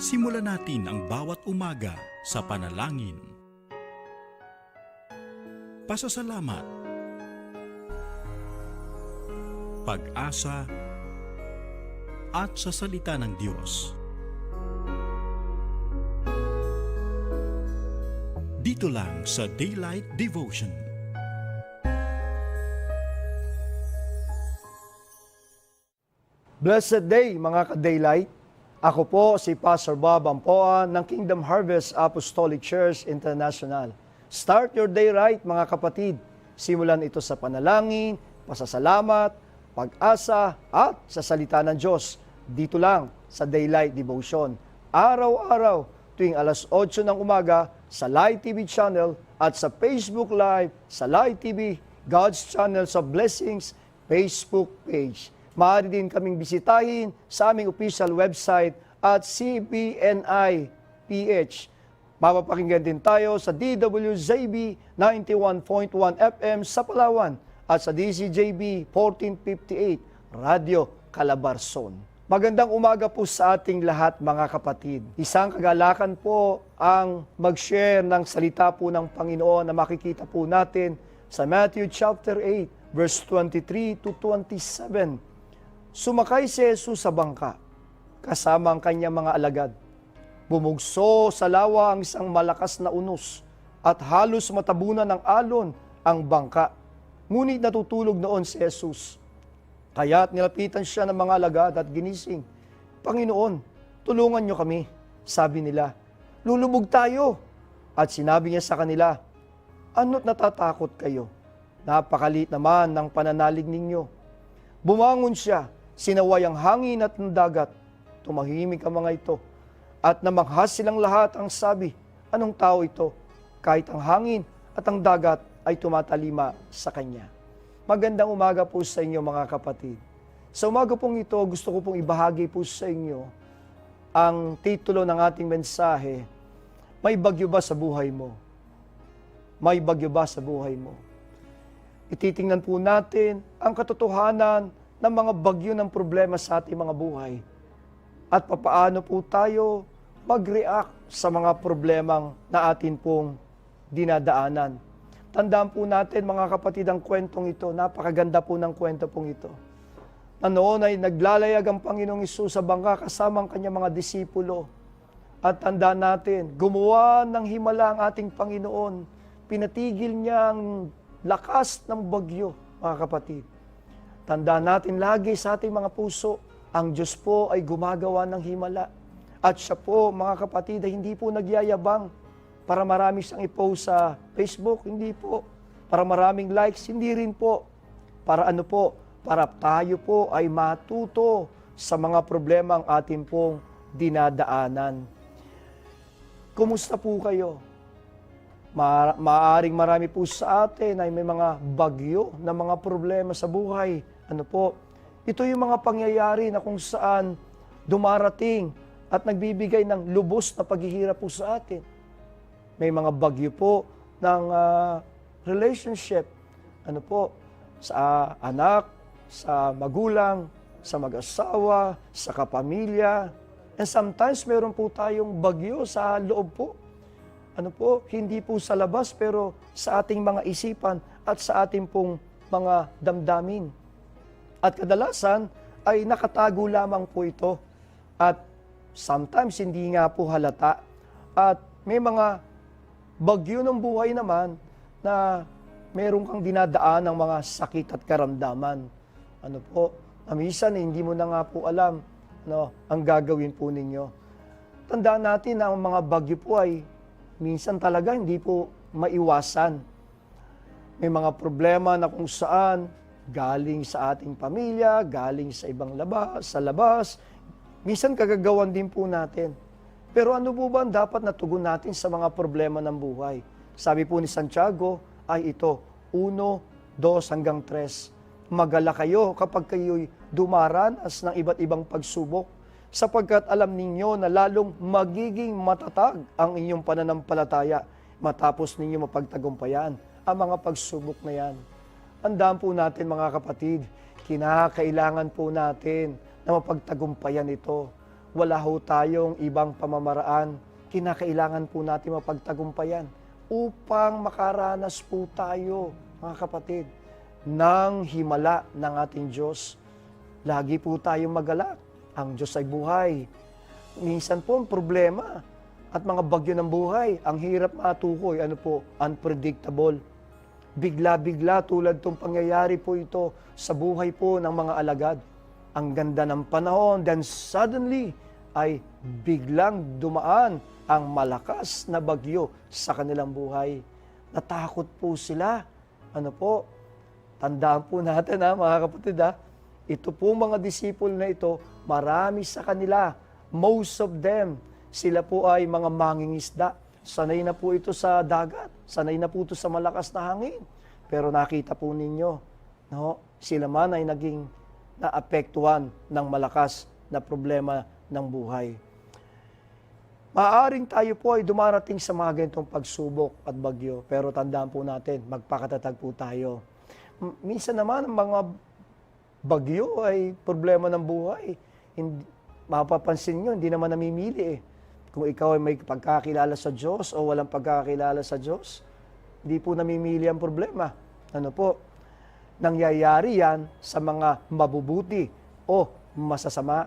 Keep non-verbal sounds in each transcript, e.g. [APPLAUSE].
Simulan natin ang bawat umaga sa panalangin. Pasasalamat. Pag-asa at sa salita ng Diyos. Dito lang sa Daylight Devotion. Blessed day mga ka-daylight. Ako po si Pastor Bob Ampoa ng Kingdom Harvest Apostolic Church International. Start your day right mga kapatid. Simulan ito sa panalangin, pasasalamat, pag-asa at sa salita ng Diyos. Dito lang sa Daylight Devotion. Araw-araw tuwing alas 8 ng umaga sa Live TV channel at sa Facebook Live sa Live TV, God's Channels of Blessings, Facebook page. Maaari din kaming bisitahin sa aming official website at CBNI PH. Mapapakinggan din tayo sa DWZB 91.1 FM sa Palawan at sa DCJB 1458 Radio Calabarzon. Magandang umaga po sa ating lahat mga kapatid. Isang kagalakan po ang mag-share ng salita po ng Panginoon na makikita po natin sa Matthew chapter 8 verse 23 to 27. Sumakay si Jesus sa bangka kasama ang kanyang mga alagad. Bumugso sa lawa ang isang malakas na unos at halos matabunan ng alon ang bangka. Ngunit natutulog noon si Jesus. Kaya't nilapitan siya ng mga alagad at ginising. Panginoon, tulungan niyo kami. Sabi nila, lulubog tayo. At sinabi niya sa kanila, ano't natatakot kayo? Napakalit naman ng pananalig ninyo. Bumangon siya, sinaway ang hangin at ang dagat. Tumahimik ang mga ito. At namaghas silang lahat ang sabi, anong tao ito? Kahit ang hangin at ang dagat ay tumatalima sa kanya. Magandang umaga po sa inyo mga kapatid. Sa umaga pong ito, gusto ko pong ibahagi po sa inyo ang titulo ng ating mensahe, May bagyo ba sa buhay mo? May bagyo ba sa buhay mo? Ititingnan po natin ang katotohanan ng mga bagyo ng problema sa ating mga buhay at papaano po tayo mag-react sa mga problemang na atin pong dinadaanan. Tandaan po natin mga kapatid ang kwentong ito. Napakaganda po ng kwento pong ito. Na noon ay naglalayag ang Panginoong Isus sa bangka kasama ang kanyang mga disipulo. At tandaan natin, gumawa ng himala ang ating Panginoon. Pinatigil niya ang lakas ng bagyo, mga kapatid. Tandaan natin lagi sa ating mga puso, ang Diyos po ay gumagawa ng himala. At siya po, mga kapatid, ay hindi po nagyayabang para marami siyang i-post sa Facebook, hindi po. Para maraming likes, hindi rin po. Para ano po? Para tayo po ay matuto sa mga problema ang ating pong dinadaanan. Kumusta po kayo? Ma- maaring marami po sa atin ay may mga bagyo na mga problema sa buhay. Ano po? Ito yung mga pangyayari na kung saan dumarating at nagbibigay ng lubos na paghihirap po sa atin. May mga bagyo po ng ah, relationship. Ano po? Sa anak, sa magulang, sa mag-asawa, sa kapamilya. And sometimes meron po tayong bagyo sa loob po ano po, hindi po sa labas pero sa ating mga isipan at sa ating pong mga damdamin. At kadalasan ay nakatago lamang po ito at sometimes hindi nga po halata. At may mga bagyo ng buhay naman na meron kang dinadaan ng mga sakit at karamdaman. Ano po, na minsan eh, hindi mo na nga po alam no, ang gagawin po ninyo. Tandaan natin na ang mga bagyo po ay minsan talaga hindi po maiwasan. May mga problema na kung saan galing sa ating pamilya, galing sa ibang labas, sa labas, minsan kagagawan din po natin. Pero ano po ba ang dapat natugon natin sa mga problema ng buhay? Sabi po ni Santiago ay ito, 1, 2 hanggang 3. Magala kayo kapag kayo'y dumaranas ng iba't ibang pagsubok sapagkat alam ninyo na lalong magiging matatag ang inyong pananampalataya matapos ninyo mapagtagumpayan ang mga pagsubok na yan. Andaan po natin mga kapatid, kinakailangan po natin na mapagtagumpayan ito. wala ho tayong ibang pamamaraan. Kinakailangan po natin mapagtagumpayan upang makaranas po tayo, mga kapatid, ng himala ng ating Diyos. Lagi po tayong magalak. Ang Diyos ay buhay. Minsan po ang problema at mga bagyo ng buhay, ang hirap matukoy, ano po, unpredictable. Bigla-bigla tulad tong pangyayari po ito sa buhay po ng mga alagad. Ang ganda ng panahon, then suddenly ay biglang dumaan ang malakas na bagyo sa kanilang buhay. Natakot po sila. Ano po, tandaan po natin ha, mga kapatid ha, ito po mga disciple na ito, marami sa kanila, most of them, sila po ay mga mangingisda. Sanay na po ito sa dagat, sanay na po ito sa malakas na hangin. Pero nakita po ninyo, no, sila man ay naging naapektuhan ng malakas na problema ng buhay. Maaring tayo po ay dumarating sa mga ganitong pagsubok at bagyo, pero tandaan po natin, magpakatatag po tayo. Minsan naman, ang mga bagyo ay problema ng buhay. Hindi, mapapansin nyo, hindi naman namimili eh. Kung ikaw ay may pagkakilala sa Diyos o walang pagkakilala sa Diyos, hindi po namimili ang problema. Ano po? Nangyayari yan sa mga mabubuti o masasama,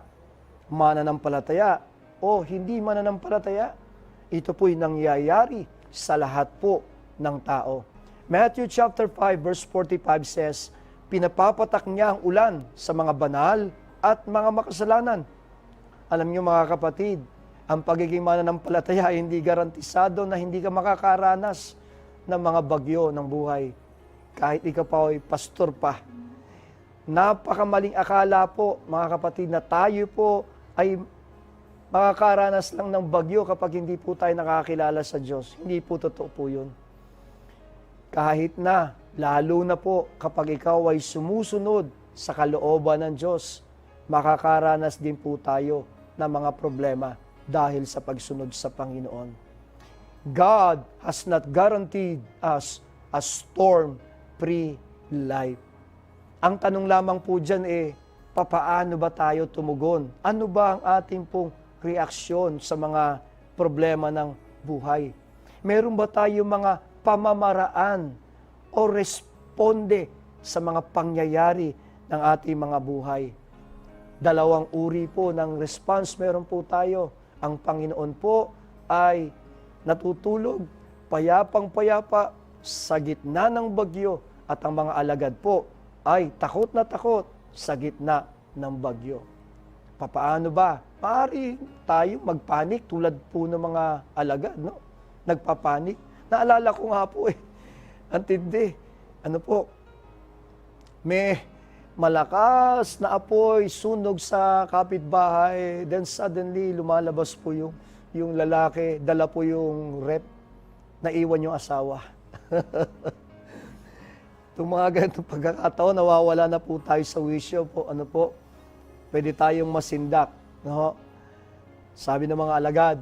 mananampalataya o hindi mananampalataya. Ito po'y nangyayari sa lahat po ng tao. Matthew chapter 5 verse 45 says, Pinapapatak niya ang ulan sa mga banal at mga makasalanan. Alam niyo mga kapatid, ang pagiging mananampalataya ay hindi garantisado na hindi ka makakaranas ng mga bagyo ng buhay. Kahit ikaw pa ay pastor pa. Napakamaling akala po, mga kapatid, na tayo po ay makakaranas lang ng bagyo kapag hindi po tayo nakakilala sa Diyos. Hindi po totoo po yun. Kahit na, lalo na po kapag ikaw ay sumusunod sa kalooban ng Diyos, makakaranas din po tayo ng mga problema dahil sa pagsunod sa Panginoon. God has not guaranteed us a storm-free life. Ang tanong lamang po dyan eh, papaano ba tayo tumugon? Ano ba ang ating pong reaksyon sa mga problema ng buhay? Meron ba tayo mga pamamaraan o responde sa mga pangyayari ng ating mga buhay? Dalawang uri po ng response meron po tayo. Ang Panginoon po ay natutulog, payapang-payapa sa gitna ng bagyo at ang mga alagad po ay takot na takot sa gitna ng bagyo. Papaano ba? Pari tayo magpanik tulad po ng mga alagad, no? Nagpapanik. Naalala ko nga po eh. Antindi. Ano po? May malakas na apoy, sunog sa kapitbahay, then suddenly lumalabas po yung, yung lalaki, dala po yung rep, naiwan yung asawa. [LAUGHS] Itong mga ganitong pagkakataon, nawawala na po tayo sa wisyo po. Ano po? Pwede tayong masindak. No? Sabi ng mga alagad,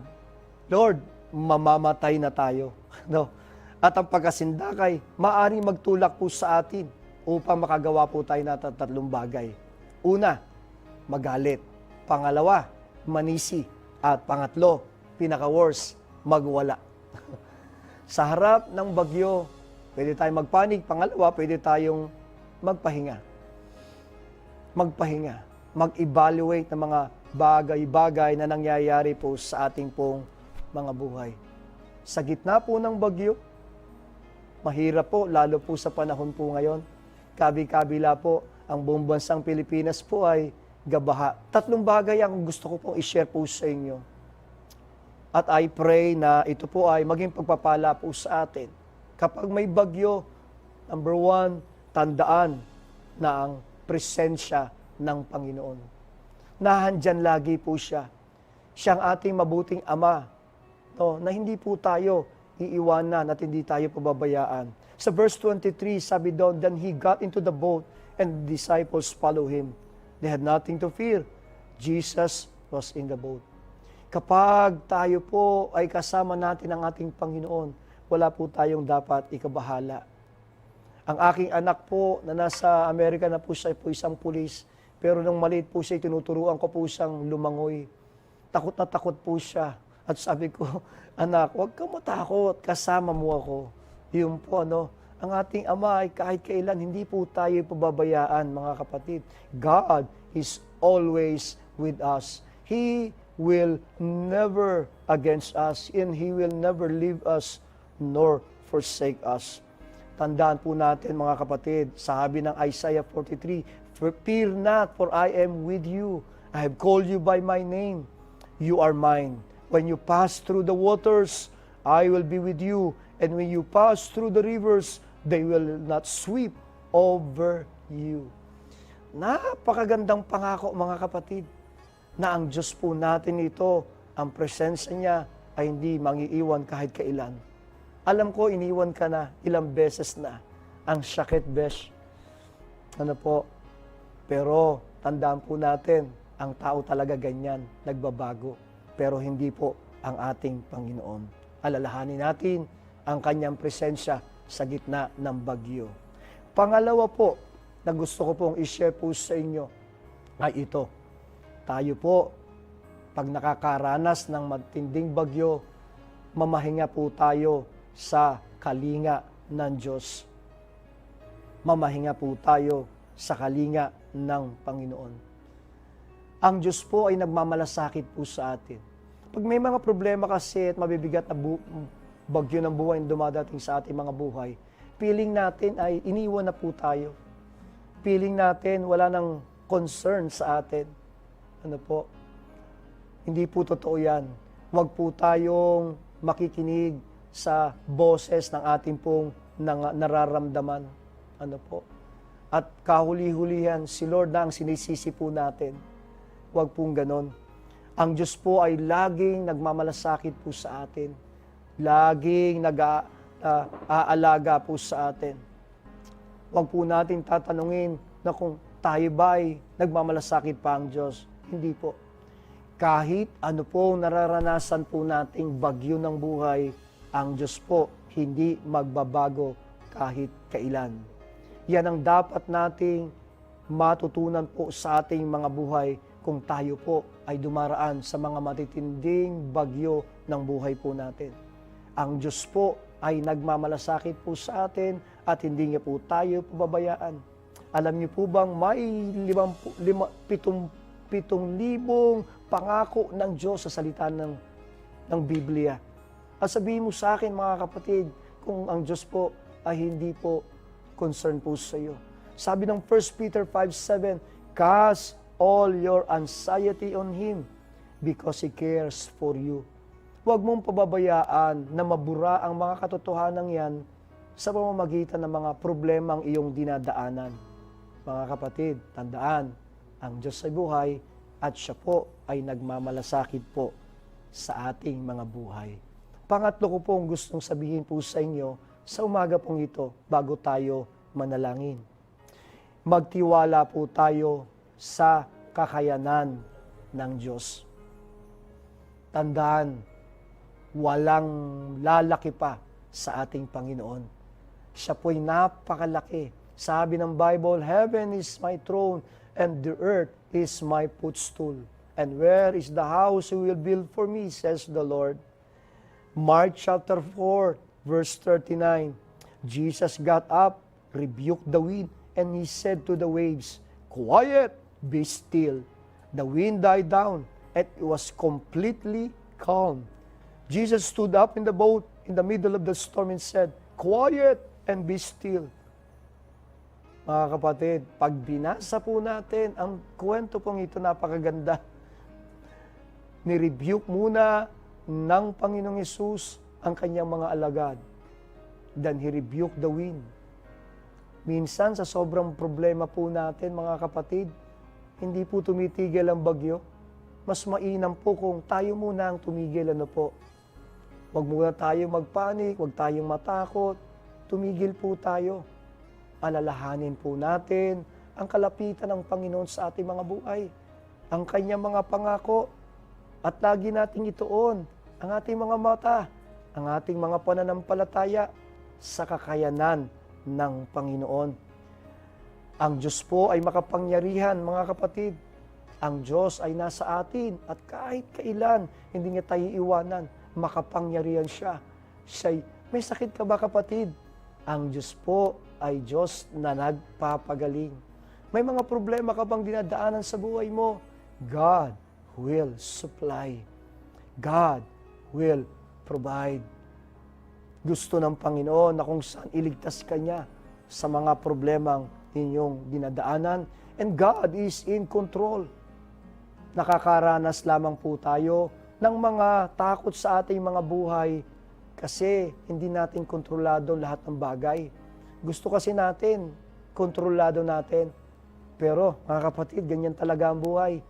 Lord, mamamatay na tayo. [LAUGHS] No? At ang pagkasindak ay maaring magtulak po sa atin upang makagawa po tayo ng tatlong bagay. Una, magalit. Pangalawa, manisi. At pangatlo, pinaka-worst, magwala. [LAUGHS] sa harap ng bagyo, pwede tayong magpanik. Pangalawa, pwede tayong magpahinga. Magpahinga. Mag-evaluate ng mga bagay-bagay na nangyayari po sa ating pong mga buhay. Sa gitna po ng bagyo, mahirap po, lalo po sa panahon po ngayon, kabi-kabila po, ang buong bansang Pilipinas po ay gabaha. Tatlong bagay ang gusto ko pong i-share po sa inyo. At I pray na ito po ay maging pagpapala po sa atin. Kapag may bagyo, number one, tandaan na ang presensya ng Panginoon. Nahandyan lagi po siya. Siya ang ating mabuting ama, no, na hindi po tayo iiwanan at hindi tayo pababayaan. Sa verse 23, sabi doon, Then he got into the boat and the disciples follow him. They had nothing to fear. Jesus was in the boat. Kapag tayo po ay kasama natin ang ating Panginoon, wala po tayong dapat ikabahala. Ang aking anak po na nasa Amerika na po siya po isang pulis, pero nung maliit po siya, tinuturuan ko po siyang lumangoy. takot na takot po siya. At sabi ko, anak, huwag kang matakot, kasama mo ako. Yun po, ano, ang ating Ama ay kahit kailan hindi po tayo pababayaan, mga kapatid. God is always with us. He will never against us and He will never leave us nor forsake us. Tandaan po natin mga kapatid, sabi ng Isaiah 43, Fear not, for I am with you. I have called you by my name. You are mine. When you pass through the waters, I will be with you. And when you pass through the rivers, they will not sweep over you. Napakagandang pangako mga kapatid na ang Diyos po natin ito, ang presensya niya ay hindi mangiiwan kahit kailan. Alam ko, iniwan ka na ilang beses na. Ang sakit, besh. Ano po? Pero tandaan po natin, ang tao talaga ganyan, nagbabago. Pero hindi po ang ating Panginoon. Alalahanin natin ang kanyang presensya sa gitna ng bagyo. Pangalawa po, na gusto ko pong i-share po sa inyo, ay ito. Tayo po, pag nakakaranas ng matinding bagyo, mamahinga po tayo sa kalinga ng Diyos. Mamahinga po tayo sa kalinga ng Panginoon. Ang Diyos po ay nagmamalasakit po sa atin. Pag may mga problema kasi at mabibigat na bu- bagyo ng buhay na dumadating sa ating mga buhay, feeling natin ay iniwan na po tayo. Feeling natin wala nang concern sa atin. Ano po? Hindi po totoo yan. Huwag po tayong makikinig sa boses ng ating pong nararamdaman. Ano po? At kahuli-hulihan, si Lord na ang sinisisi po natin. Huwag pong ganon. Ang Diyos po ay laging nagmamalasakit po sa atin. Laging nag-aalaga po sa atin. Huwag po natin tatanungin na kung tayo ba ay nagmamalasakit pa ang Diyos. Hindi po. Kahit ano po nararanasan po nating bagyo ng buhay, ang Diyos po hindi magbabago kahit kailan. Yan ang dapat nating matutunan po sa ating mga buhay kung tayo po ay dumaraan sa mga matitinding bagyo ng buhay po natin. Ang Diyos po ay nagmamalasakit po sa atin at hindi niya po tayo pababayaan. Alam niyo po bang may limang, lima, pitong, pitong libong pangako ng Diyos sa salita ng, ng Biblia. At sabihin mo sa akin mga kapatid, kung ang Diyos po ay hindi po concern po sa iyo. Sabi ng 1 Peter 5.7, Cast all your anxiety on Him because He cares for you. Huwag mong pababayaan na mabura ang mga katotohanan yan sa pamamagitan ng mga problemang iyong dinadaanan. Mga kapatid, tandaan, ang Diyos ay buhay at siya po ay nagmamalasakit po sa ating mga buhay. Pangatlo ko pong gustong sabihin po sa inyo sa umaga pong ito bago tayo manalangin. Magtiwala po tayo sa kakayanan ng Diyos. Tandaan, walang lalaki pa sa ating Panginoon. Siya po'y napakalaki. Sabi ng Bible, Heaven is my throne and the earth is my footstool. And where is the house you will build for me, says the Lord. Mark chapter 4, verse 39. Jesus got up, rebuked the wind, and he said to the waves, Quiet, be still. The wind died down, and it was completely calm. Jesus stood up in the boat in the middle of the storm and said, Quiet and be still. Mga kapatid, pag binasa po natin, ang kwento pong ito napakaganda. [LAUGHS] Nirebuke muna ng Panginoong Yesus ang kanyang mga alagad. Then He rebuked the wind. Minsan sa sobrang problema po natin, mga kapatid, hindi po tumitigil ang bagyo. Mas mainam po kung tayo muna ang tumigil, ano po. Huwag muna tayo magpanik, huwag tayong matakot. Tumigil po tayo. Alalahanin po natin ang kalapitan ng Panginoon sa ating mga buhay. Ang kanyang mga pangako. At lagi nating ituon ang ating mga mata, ang ating mga pananampalataya sa kakayanan ng Panginoon. Ang Diyos po ay makapangyarihan, mga kapatid. Ang Diyos ay nasa atin at kahit kailan, hindi niya tayo iwanan. Makapangyarihan siya. Siya'y, may sakit ka ba kapatid? Ang Diyos po ay Diyos na nagpapagaling. May mga problema ka bang dinadaanan sa buhay mo? God will supply. God will provide. Gusto ng Panginoon na kung saan iligtas ka niya sa mga problemang inyong dinadaanan. And God is in control. Nakakaranas lamang po tayo ng mga takot sa ating mga buhay kasi hindi natin kontrolado lahat ng bagay. Gusto kasi natin, kontrolado natin. Pero mga kapatid, ganyan talaga ang buhay.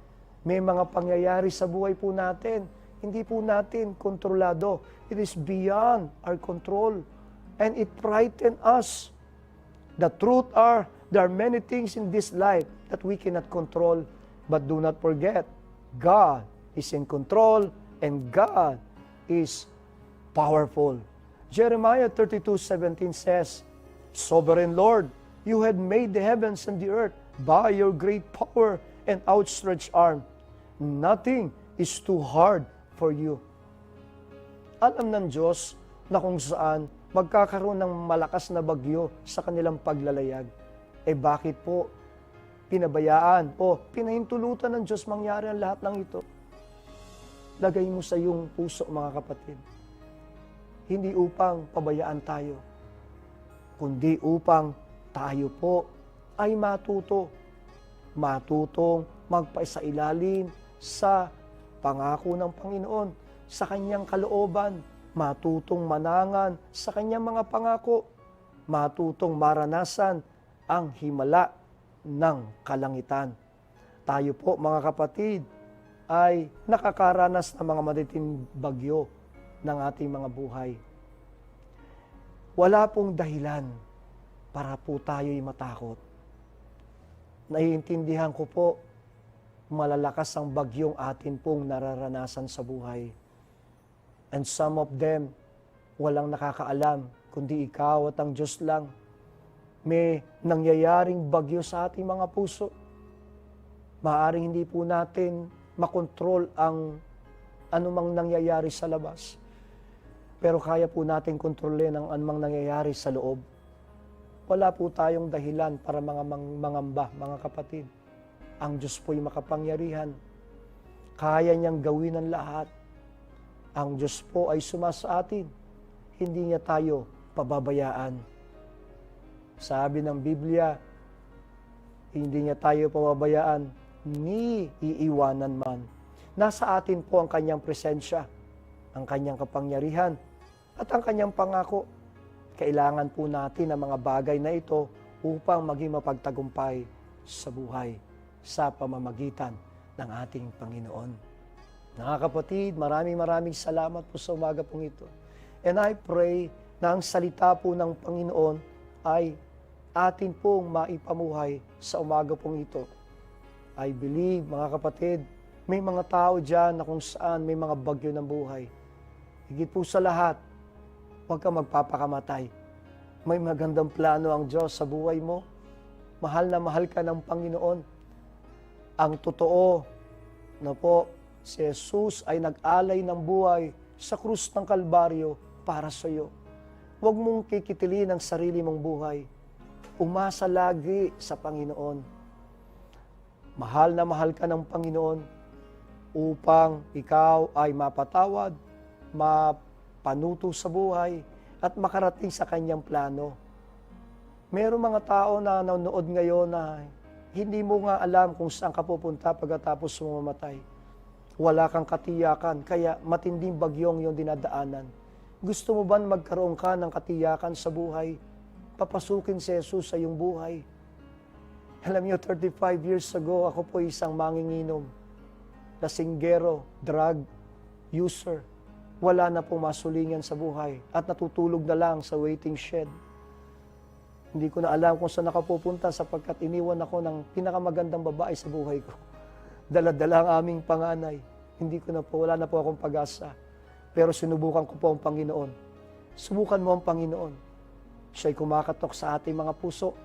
May mga pangyayari sa buhay po natin. Hindi po natin kontrolado. It is beyond our control. And it frighten us. The truth are, there are many things in this life that we cannot control. But do not forget, God is in control and God is powerful. Jeremiah 32:17 says, Sovereign Lord, you had made the heavens and the earth by your great power and outstretched arm. Nothing is too hard for you. Alam ng Diyos na kung saan magkakaroon ng malakas na bagyo sa kanilang paglalayag. Eh bakit po pinabayaan o pinahintulutan ng Diyos mangyari ang lahat ng ito? Lagay mo sa iyong puso mga kapatid. Hindi upang pabayaan tayo, kundi upang tayo po ay matuto. Matutong magpaisailalim sa pangako ng Panginoon, sa kanyang kalooban, matutong manangan sa kanyang mga pangako, matutong maranasan ang himala ng kalangitan. Tayo po mga kapatid ay nakakaranas ng mga matitinding bagyo ng ating mga buhay. Wala pong dahilan para po tayo'y matakot. Naiintindihan ko po, malalakas ang bagyong atin pong nararanasan sa buhay. And some of them, walang nakakaalam, kundi ikaw at ang Diyos lang. May nangyayaring bagyo sa ating mga puso. Maaring hindi po natin makontrol ang anumang nangyayari sa labas. Pero kaya po natin kontrolin ang anumang nangyayari sa loob. Wala po tayong dahilan para mga mang- mangamba, mga kapatid. Ang Diyos po'y makapangyarihan. Kaya niyang gawin ang lahat. Ang Diyos po ay sumasa atin. Hindi niya tayo pababayaan. Sabi ng Biblia, hindi niya tayo pababayaan, ni iiwanan man. Nasa atin po ang kanyang presensya, ang kanyang kapangyarihan, at ang kanyang pangako. Kailangan po natin ang mga bagay na ito upang maging mapagtagumpay sa buhay sa pamamagitan ng ating Panginoon. Mga kapatid, maraming maraming salamat po sa umaga pong ito. And I pray na ang salita po ng Panginoon ay atin pong maipamuhay sa umaga pong ito. I believe, mga kapatid, may mga tao dyan na kung saan may mga bagyo ng buhay. Higit po sa lahat, huwag kang magpapakamatay. May magandang plano ang Diyos sa buhay mo. Mahal na mahal ka ng Panginoon. Ang totoo na po, si Jesus ay nag-alay ng buhay sa krus ng Kalbaryo para sa iyo. Huwag mong kikitilin ang sarili mong buhay. Umasa lagi sa Panginoon. Mahal na mahal ka ng Panginoon upang ikaw ay mapatawad, mapanuto sa buhay, at makarating sa kanyang plano. Merong mga tao na nanonood ngayon na hindi mo nga alam kung saan ka pupunta pagkatapos sumamatay. Wala kang katiyakan, kaya matinding bagyong yung dinadaanan. Gusto mo ba magkaroon ka ng katiyakan sa buhay? Papasukin si Jesus sa iyong buhay. Alam niyo, 35 years ago, ako po isang manginginom, lasinggero, drug user. Wala na pong masulingan sa buhay at natutulog na lang sa waiting shed. Hindi ko na alam kung saan nakapupunta sapagkat iniwan ako ng pinakamagandang babae sa buhay ko. [LAUGHS] Dala-dala ang aming panganay. Hindi ko na po, wala na po akong pag-asa. Pero sinubukan ko po ang Panginoon. Subukan mo ang Panginoon. Siya'y kumakatok sa ating mga puso.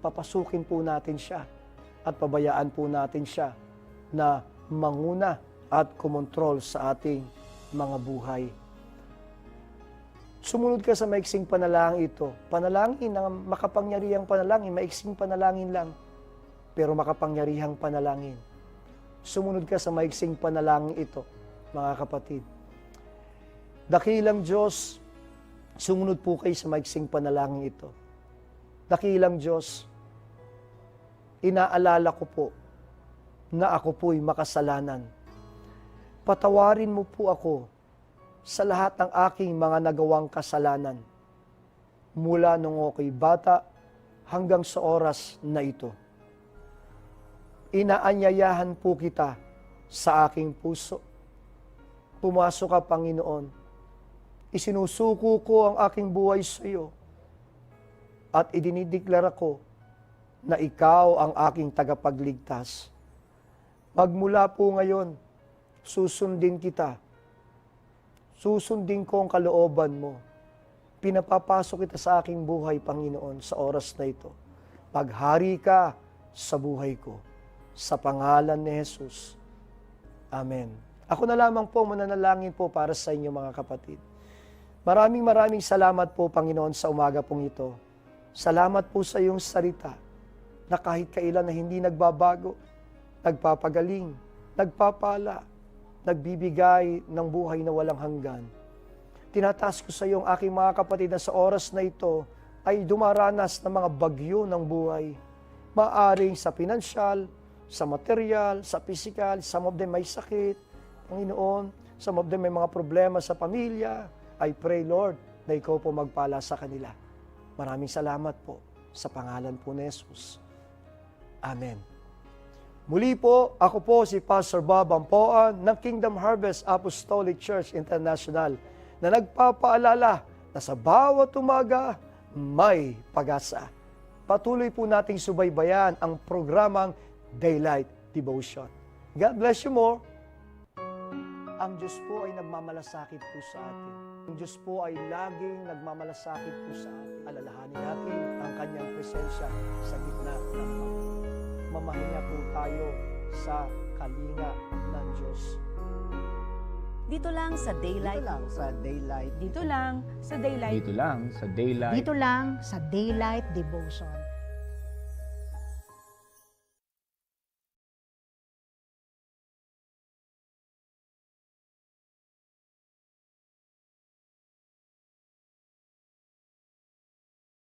Papasukin po natin siya at pabayaan po natin siya na manguna at kumontrol sa ating mga buhay. Sumunod ka sa maiksing panalangin ito. Panalangin na makapangyarihang panalangin, maiksing panalangin lang, pero makapangyarihang panalangin. Sumunod ka sa maiksing panalangin ito, mga kapatid. Dakilang Diyos, sumunod po kayo sa maiksing panalangin ito. Dakilang Diyos, inaalala ko po na ako po'y makasalanan. Patawarin mo po ako sa lahat ng aking mga nagawang kasalanan mula nung ako'y bata hanggang sa oras na ito. Inaanyayahan po kita sa aking puso. Pumasok ka, Panginoon. Isinusuko ko ang aking buhay sa iyo at idinideklara ko na ikaw ang aking tagapagligtas. Magmula po ngayon, susundin kita. Susundin ko ang kalooban mo. Pinapapasok kita sa aking buhay, Panginoon, sa oras na ito. Paghari ka sa buhay ko. Sa pangalan ni Jesus. Amen. Ako na lamang po mananalangin po para sa inyo mga kapatid. Maraming maraming salamat po, Panginoon, sa umaga pong ito. Salamat po sa iyong salita na kahit kailan na hindi nagbabago, nagpapagaling, nagpapala, nagbibigay ng buhay na walang hanggan. Tinataas ko sa iyo ang aking mga kapatid na sa oras na ito ay dumaranas ng mga bagyo ng buhay. Maaring sa pinansyal, sa material, sa physical, some of them may sakit, Panginoon, some of them may mga problema sa pamilya. I pray, Lord, na ikaw po magpala sa kanila. Maraming salamat po sa pangalan po ni Jesus. Amen. Muli po, ako po si Pastor Bob Ampoan ng Kingdom Harvest Apostolic Church International na nagpapaalala na sa bawat umaga may pag-asa. Patuloy po nating subaybayan ang programang Daylight Devotion. God bless you more. Ang Diyos po ay nagmamalasakit po sa atin. Ang Diyos po ay laging nagmamalasakit po sa atin. Alalahanin natin ang kanyang presensya sa gitna ng mga mamahinga po tayo sa kalinga ng Diyos. Dito lang sa Daylight. Dito lang sa daylight. Dito lang sa Daylight Dito lang sa daylight. Dito lang sa Daylight Devotion.